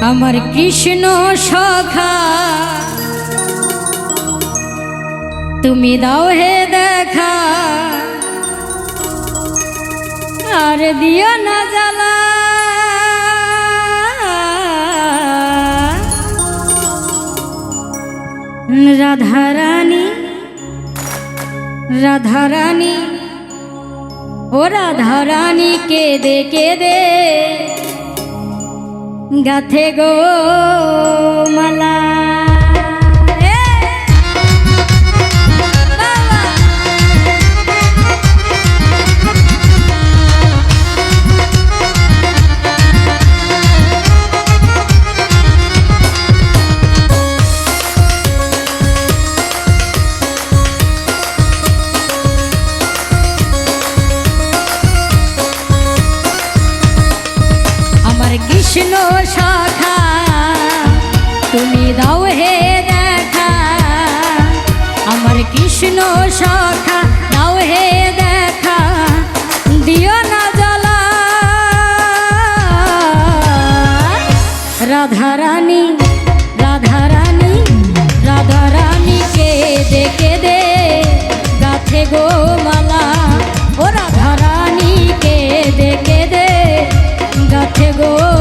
আমার কৃষ্ণ সখা। তুমি দাও হে দেখা। আর দিও না জ্বালা। রাধারানী রাধারানী, ও রাধারানী কেদে কেদে গাথে গো। কৃষ্ণ শাখা তুমি দাও হে দেখা। আমার কৃষ্ণ শাখা দাও হে দেখা। দিও না জ্বালা। রাধারানী রাধারানী রাধারানী কে দেখে দে গাছে গো মালা ও রাধারানী কে দেখে দে গাছে গো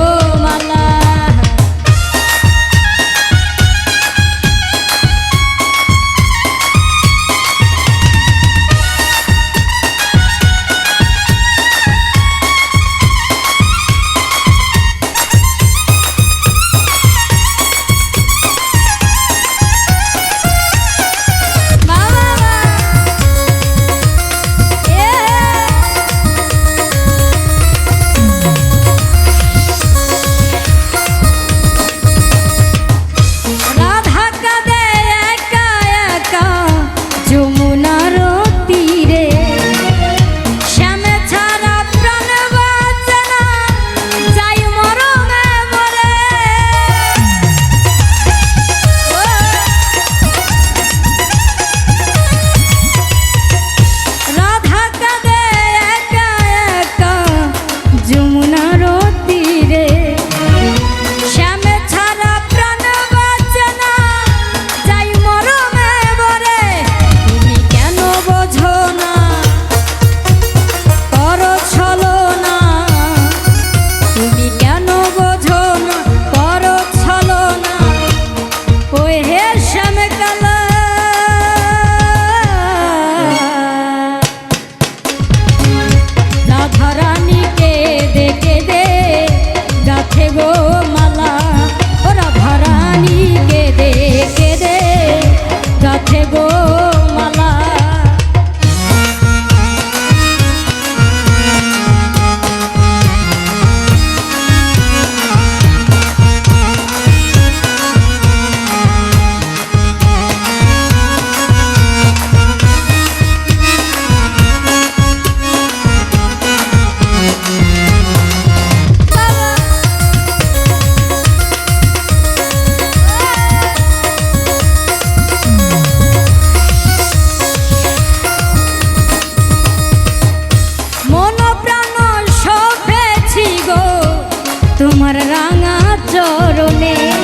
গো তোমার রাঙা চরণে